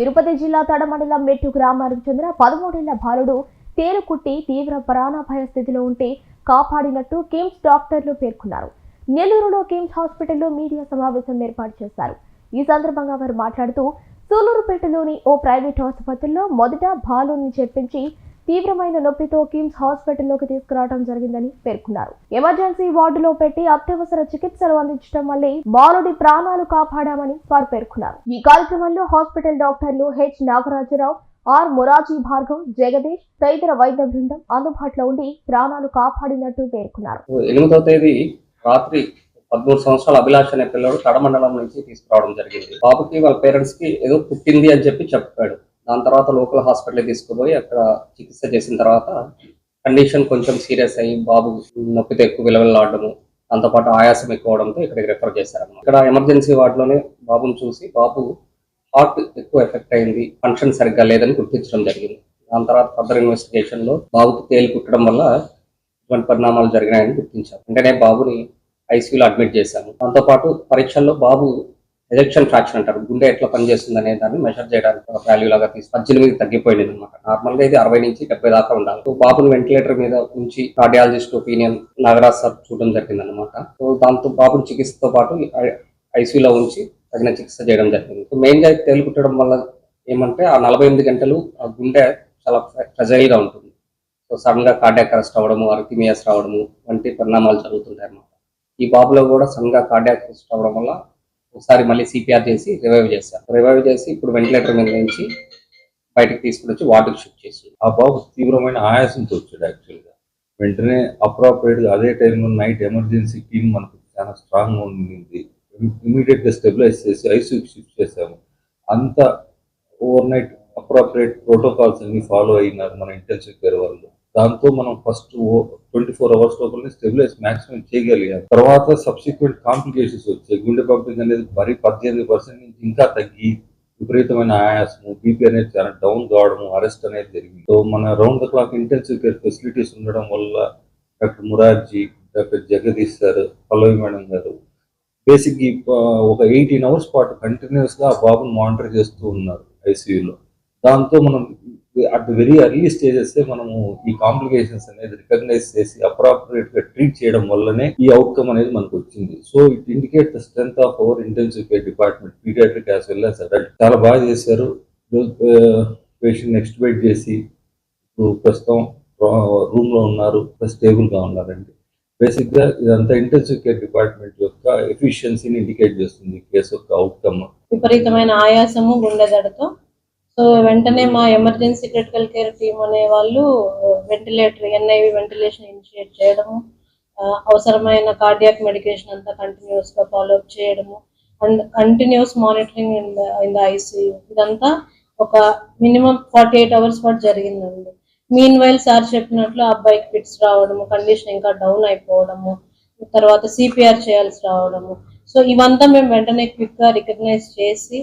తిరుపతి జిల్లా తడమండలం మెట్టు గ్రామానికి చెందిన పదమూడేళ్ళ బాలుడు తేలుకుట్టి తీవ్ర ప్రాణాపాయ స్థితిలో ఉంటే కాపాడినట్టు కిమ్స్ డాక్టర్లు పేర్కొన్నారు. నెల్లూరులో కిమ్స్ హాస్పిటల్లో మీడియా సమావేశం ఏర్పాటు చేశారు. ఈ సందర్భంగా వారు మాట్లాడుతూ సూలూరుపేటలోని ఓ ప్రైవేట్ ఆసుపత్రిలో మొదట బాలుని చేర్పించి తీవ్రమైన నొప్పితో కిమ్స్ హాస్పిటల్లోకి తీసుకురావడం జరిగిందని పేర్కొన్నారు. ఎమర్జెన్సీ వార్డులో పెట్టి అత్యవసర చికిత్సలు అందించడం వల్లే బాలుడి ప్రాణాలు కాపాడామని వారు పేర్కొన్నారు. ఈ కార్యక్రమంలో హాస్పిటల్ డాక్టర్లు హెచ్. నాగరాజరావు ఆర్. మొరాజీ భార్గవ్ జగదీష్ తదితర వైద్య బృందం అందుబాటులో ఉండి ప్రాణాలు కాపాడినట్టు పేర్కొన్నారు. ఎనిమిదవ తేదీ రాత్రి పదమూడు సంవత్సరాల అభిలాష్ అనే పిల్లడు తడమండలం నుంచి తీసుకురావడం జరిగింది. బాబుకి వాళ్ళ పేరెంట్స్కి ఏదో పుట్టింది అని చెప్పి చెప్పాడు. దాని తర్వాత లోకల్ హాస్పిటల్ తీసుకుపోయి అక్కడ చికిత్స చేసిన తర్వాత కండిషన్ కొంచెం సీరియస్ అయ్యి బాబు నొప్పితో ఎక్కువ విలవిల్లాడము దాంతోపాటు ఆయాసం ఎక్కువ అవడంతో ఇక్కడికి రిఫర్ చేశారు ఇక్కడ ఎమర్జెన్సీ వార్డులోనే బాబుని చూసి బాబు హార్ట్ ఎక్కువ ఎఫెక్ట్ అయింది ఫంక్షన్ సరిగ్గా లేదని గుర్తించడం జరిగింది. దాని తర్వాత ఫర్దర్ ఇన్వెస్టిగేషన్లో బాబుకి తేలి కుట్టడం వల్ల ఇటువంటి పరిణామాలు జరిగినాయని గుర్తించారు. వెంటనే బాబుని ఐసీయూలో అడ్మిట్ చేశాము. దాంతోపాటు పరీక్షల్లో బాబు ఎజెక్షన్ ఫ్రాక్షన్ అంటారు. గుండె ఎట్లా పనిచేస్తుంది అనే దాన్ని మెజర్ చేయడానికి ఒక వాల్యూ లాగా తీసి పద్దెనిమిది తగ్గిపోయింది అనమాట నార్మల్గా ఇది అరవై నుంచి డెబ్బై దాకా ఉండాలి. సో బాబుని వెంటిలేటర్ మీద ఉంచి కార్డియాలజిస్ట్ ఒపీనియన్ నాగరాజ్ సార్ చూడడం జరిగింది అనమాట సో దాంతో బాబుని చికిత్సతో పాటు ఐసీయూలో ఉంచి తగిన చికిత్స చేయడం జరిగింది. సో మెయిన్గా వల్ల ఏమంటే ఆ నలభై ఎనిమిది గంటలు ఆ గుండె చాలా ఫ్రెజైల్గా ఉంటుంది. సో సడన్గా కార్డియాక్ అరెస్ట్ అవ్వడము అరిథిమియాస్ రావడము వంటి పరిణామాలు జరుగుతుంటాయి అన్నమాట. ఈ బాబులో కూడా సడన్గా కార్డియాక్ అరెస్ట్ అవ్వడం వల్ల ఒకసారి మళ్ళీ సిపిఆర్ చేసి రివైవ్ చేశారు రివైవ్ చేసి ఇప్పుడు వెంటిలేటర్ మీద నుంచి బయటకు తీసుకుని వచ్చి వాటర్ షిఫ్ట్ చేసి ఆ బాబు తీవ్రమైన ఆయాసంతో వచ్చాడు యాక్చువల్గా వెంటనే అప్రాపరేట్గా అదే టైంలో నైట్ ఎమర్జెన్సీ టీం మనకు చాలా స్ట్రాంగ్గా ఉండింది. ఇమీడియట్గా స్టెబిలైజ్ చేసి ఐసీయూకి షిఫ్ట్ చేసాము అంత ఓవర్ నైట్ అప్రాపరేట్ ప్రోటోకాల్స్ అన్ని ఫాలో అయినారు మన ఇంటెన్సివ్ కేర్ వాళ్ళు. దాంతో మనం ఫస్ట్ ట్వంటీ ఫోర్ అవర్స్ లోపలనే స్టెబిలైజ్ మాక్సిమం చేయగలిగాం. తర్వాత సబ్సిక్వెంట్ కాంప్లికేషన్స్ వచ్చాయి. గుండె పంపింగ్ అనేది మరీ పద్దెనిమిది పర్సెంట్ నుంచి ఇంకా తగ్గి విపరీతమైన ఆయాసము బీపీ అనేది చాలా డౌన్ కావడము అరెస్ట్ అనేది జరిగింది. సో మన round the clock intensive care facilities ఉండడం వల్ల doctor Murarji doctor Jagadish sir Pallavi madam గారు బేసిక్ ఒక ఎయిటీన్ అవర్స్ పాటు కంటిన్యూస్గా ఆ బాబుని మానిటర్ చేస్తూ ఉన్నారు ఐసీయూలో దాంతో మనం అట్ వెరీ ఎర్లీ స్టేజెస్ మనము ఈ కాంప్లికేషన్స్ అనేది రికగ్నైజ్ చేసి అప్రాపరేట్గా ట్రీట్ చేయడం వల్లనే ఈ అవుట్కమ్ అనేది మనకు వచ్చింది. So it indicate the strength of our intensive care department paediatric as well as adult చాలా బాగా చేశారు. పేషెంట్ నెక్స్ట్ వెయిట్ చేసి ఇప్పుడు ప్రస్తుతం రూమ్లో ఉన్నారు. స్టేబుల్గా ఉన్నారండి. బేసిక్గా ఇదంతా ఇంటెన్సివ్ కేర్ డిపార్ట్మెంట్ యొక్క ఎఫిషియన్సీని ఇండికేట్ చేస్తుంది కేసు యొక్క అవుట్కమ్ విపరీతమైన ఆయాసము గుండెదడతో సో వెంటనే మా ఎమర్జెన్సీ క్రిటికల్ కేర్ టీం అనే వాళ్ళు వెంటిలేటర్ ఎన్ఐవి వెంటిలేషన్ ఇనిషియేట్ చేయడము అవసరమైన కార్డియాక్ మెడికేషన్ అంతా కంటిన్యూస్గా ఫాలో అప్ చేయడము and continuous monitoring in the in the ICU ఇదంతా ఒక మినిమం ఫార్టీ ఎయిట్ అవర్స్ పాటు జరిగిందండి. మీన్ వైల్ సార్ చెప్పినట్లు ఆ అబ్బాయికి ఫిట్స్ రావడము కండిషన్ ఇంకా డౌన్ అయిపోవడము తర్వాత సిపిఆర్ చేయాల్సి రావడము. సో ఇవంతా మేము వెంటనే క్విక్గా రికగ్నైజ్ చేసి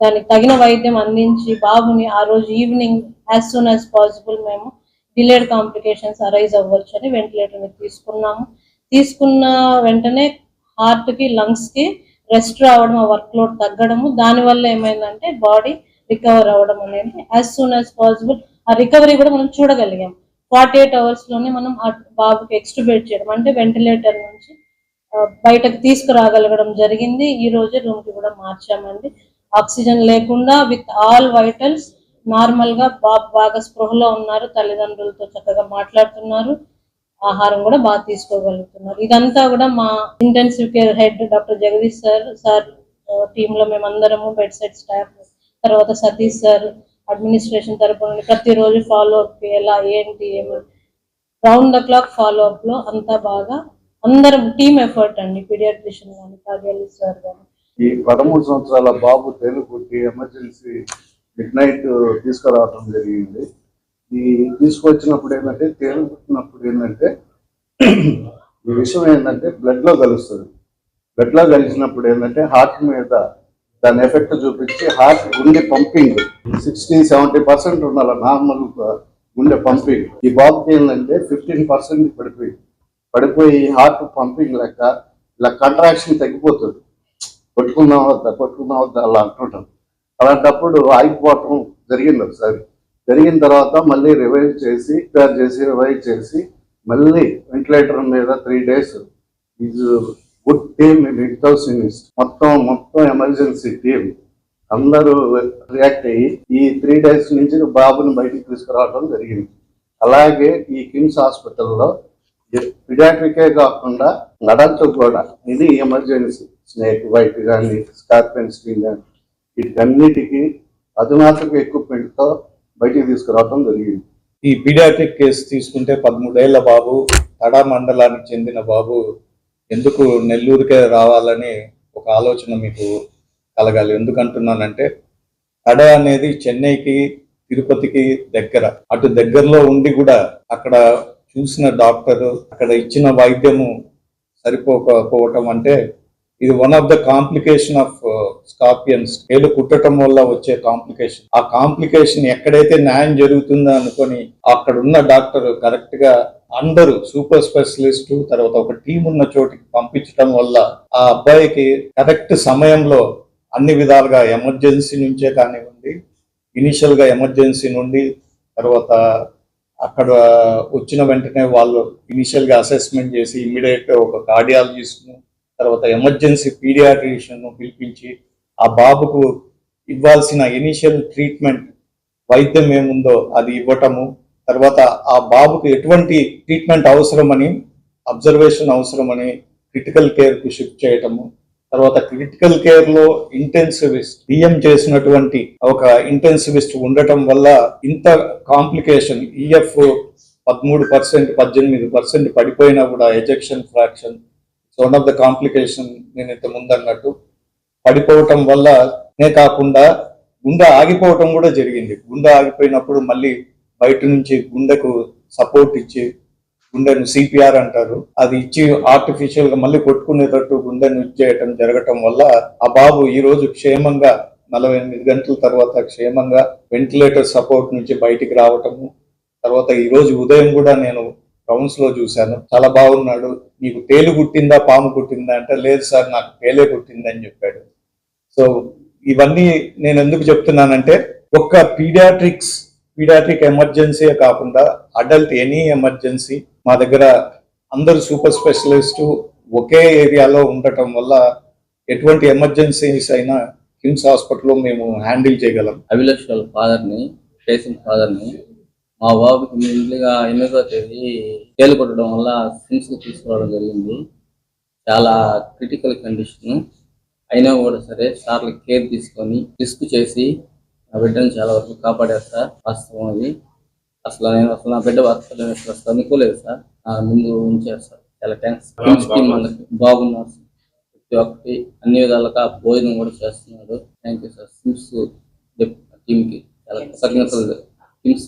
దానికి తగిన వైద్యం అందించి బాబుని ఆ రోజు evening as soon as possible మేము డిలేడ్ కాంప్లికేషన్స్ అరైజ్ అవ్వచ్చు అని వెంటిలేటర్ మీద తీసుకున్నాము. తీసుకున్న వెంటనే హార్ట్కి లంగ్స్కి రెస్ట్ రావడం ఆ వర్క్ లోడ్ తగ్గడము. దానివల్ల ఏమైందంటే బాడీ రికవర్ అవ్వడం అనేది. యాజ్ సూన్ యాజ్ పాసిబుల్ ఆ రికవరీ కూడా మనం చూడగలిగాం. ఫార్టీ ఎయిట్ అవర్స్లోనే మనం ఆ బాబుకి ఎక్స్ట్రిబేట్ చేయడం. అంటే వెంటిలేటర్ నుంచి బయటకు తీసుకురాగలగడం జరిగింది. ఈ రోజే రూమ్కి కూడా మార్చామండి. ఆక్సిజన్ లేకుండా విత్ ఆల్ వైటల్స్ నార్మల్గా బాబు బాగా స్పృహలో ఉన్నారు తల్లిదండ్రులతో చక్కగా మాట్లాడుతున్నారు ఆహారం కూడా బాగా తీసుకోగలుగుతున్నారు. ఇదంతా కూడా మా intensive care head doctor Jagadish sir sir టీమ్లో మేమందరము బెడ్ సైడ్ స్టాఫ్ తర్వాత సతీష్ సార్ అడ్మినిస్ట్రేషన్ తరపు నుండి ప్రతిరోజు ఫాలో అప్ ఎలా ఏంటి ఏమి రౌండ్ ద క్లాక్ ఫాలో అప్లో అంతా బాగా అందరం టీమ్ ఎఫర్ట్ అండి పీడియాట్రిషియన్ కానీ కార్డియాలజిస్ట్ సార్ కానీ ఈ పదమూడు సంవత్సరాల బాబు తెలుగుకి ఎమర్జెన్సీ మిడ్ నైట్ తీసుకురావడం జరిగింది. ఈ తీసుకొచ్చినప్పుడు ఏంటంటే తేలుకున్నప్పుడు ఏంటంటే ఈ విషయం ఏంటంటే బ్లడ్లో కలుస్తుంది. బ్లడ్లో కలిసినప్పుడు ఏంటంటే హార్ట్ మీద దాని ఎఫెక్ట్ చూపించి హార్ట్ గుండె పంపింగ్. సిక్స్టీ సెవెంటీ పర్సెంట్ ఉండాలి నార్మల్ గుండె పంపింగ్. ఈ బాబుకి ఏంటంటే ఫిఫ్టీన్ పర్సెంట్ పడిపోయి పడిపోయి హార్ట్ పంపింగ్ లెక్క ఇలా కంట్రాక్షన్ తగ్గిపోతుంది. కొట్టుకుందాం వద్దా కొట్టుకుందాం వద్దా అలా అంటుంటాం అలాంటప్పుడు ఆగిపోవటం జరిగింది ఒకసారి. జరిగిన తర్వాత మళ్ళీ రివైవ్ చేసి రిపేర్ చేసి రివైవ్ చేసి మళ్ళీ వెంటిలేటర్ మీద three days is good team medical సినిస్ట్ మొత్తం మొత్తం ఎమర్జెన్సీ టీమ్ అందరూ రియాక్ట్ అయ్యి ఈ త్రీ డేస్ నుంచి బాబుని బయటికి తీసుకురావడం జరిగింది. అలాగే ఈ కిమ్స్ హాస్పిటల్లో పిడాట్రికే కాకుండా అడల్ట్ కూడా ఇది ఎమర్జెన్సీ స్నేక్ వైట్ కానీ స్కార్పియన్ స్క్రీన్ కానీ వీటికన్నిటికీ అధునాతక ఎక్విప్మెంట్తో బయటికి తీసుకురావడం జరిగింది. ఈ పీడియాట్రిక్ కేసు తీసుకుంటే పదమూడేళ్ళ బాబు తడా మండలానికి చెందిన బాబు ఎందుకు నెల్లూరుకే రావాలని ఒక ఆలోచన మీకు కలగాలి. ఎందుకంటున్నానంటే తడ అనేది చెన్నైకి తిరుపతికి దగ్గర. అటు దగ్గరలో ఉండి కూడా అక్కడ చూసిన డాక్టర్ అక్కడ ఇచ్చిన వైద్యము సరిపోకపోవటం అంటే ఇది one of the complication of scorpions ఏలు కుట్టడం వల్ల వచ్చే కాంప్లికేషన్ ఆ కాంప్లికేషన్ ఎక్కడైతే న్యాయం జరుగుతుందో అనుకొని అక్కడ ఉన్న డాక్టర్ కరెక్ట్గా అందరూ సూపర్ స్పెషలిస్ట్ తర్వాత ఒక టీం ఉన్న చోటికి పంపించడం వల్ల ఆ అబ్బాయికి కరెక్ట్ సమయంలో అన్ని విధాలుగా ఎమర్జెన్సీ నుంచే కానివ్వండి ఇనిషియల్గా ఎమర్జెన్సీ నుండి తర్వాత అక్కడ వచ్చిన వెంటనే వాళ్ళు ఇనిషియల్గా అసెస్మెంట్ చేసి ఇమ్మీడియట్గా ఒక కార్డియాలజిస్ట్ను తర్వాత ఎమర్జెన్సీ పీడియాట్రిషియన్ పిలిపించి ఆ బాబుకు ఇవ్వాల్సిన ఇనిషియల్ ట్రీట్మెంట్ వైద్యం ఏముందో అది ఇవ్వటము తర్వాత ఆ బాబుకు ఎటువంటి ట్రీట్మెంట్ అవసరమని అబ్జర్వేషన్ అవసరమని క్రిటికల్ కేర్కు షిఫ్ట్ చేయటము తర్వాత క్రిటికల్ కేర్లో ఇంటెన్సివిస్ట్ బిఎం చేసినటువంటి ఒక ఇంటెన్సివిస్ట్ ఉండటం వల్ల ఇంత కాంప్లికేషన్ ఈఎఫ్ పదమూడు పర్సెంట్ పద్దెనిమిది పర్సెంట్ పడిపోయినా కూడా ejection fraction one of the complication నేను ఇంత ముందు అన్నట్టు పడిపోవటం వల్ల నే కాకుండా గుండె ఆగిపోవటం కూడా జరిగింది. గుండె ఆగిపోయినప్పుడు మళ్ళీ బయట నుంచి గుండెకు సపోర్ట్ ఇచ్చి గుండెను సిపిఆర్ అంటారు. అది ఇచ్చి ఆర్టిఫిషియల్గా మళ్ళీ కొట్టుకునేటట్టు గుండెను చేయటం జరగటం వల్ల ఆ బాబు ఈ రోజు క్షేమంగా నలభై ఎనిమిది గంటల తర్వాత క్షేమంగా వెంటిలేటర్ సపోర్ట్ నుంచి బయటికి రావటము తర్వాత ఈ రోజు ఉదయం కూడా నేను రౌండ్స్లో చూశాను. చాలా బాగున్నాడు. నీకు తేలు కుట్టిందా పాము కుట్టిందా అంటే లేదు సార్ నాకు తేలే కుట్టింది అని చెప్పాడు. సో ఇవన్నీ నేను ఎందుకు చెప్తున్నానంటే ఒక్క పీడియాట్రిక్స్ పీడియాట్రిక్ ఎమర్జెన్సీ కాకుండా అడల్ట్ ఎనీ ఎమర్జెన్సీ మా దగ్గర అందరు సూపర్ స్పెషలిస్ట్ ఒకే ఏరియాలో ఉండటం వల్ల ఎటువంటి ఎమర్జెన్సీస్ అయినా కిమ్స్ హాస్పిటల్లో మేము హ్యాండిల్ చేయగలం. అభిలాష్ వాళ్ళ ఫాదర్ని ఫాదర్ని మా బాబుకి ముందుగా ఎనిమిదో తేదీ తేలు కొట్టడం వల్ల సిమ్స్ తీసుకురావడం జరిగింది. చాలా క్రిటికల్ కండిషన్. అయినా కూడా సరే సార్లు కేర్ తీసుకొని రిస్క్ చేసి నా బిడ్డను చాలా వరకు కాపాడారు సార్ వాస్తవం అది. అసలు నేను అసలు నా బిడ్డ అసలు అసలు అనుకోలేదు సార్. నా ముందు ఉంచారు సార్ చాలా థ్యాంక్స్ అందరికి బాగున్నారు ప్రతి ఒక్కటి అన్ని విధాలుగా భోజనం కూడా చేస్తున్నాడు థ్యాంక్ యూ సార్ సిమ్స్ టీంకి చాలా కృతజ్ఞతలు. టీమ్స్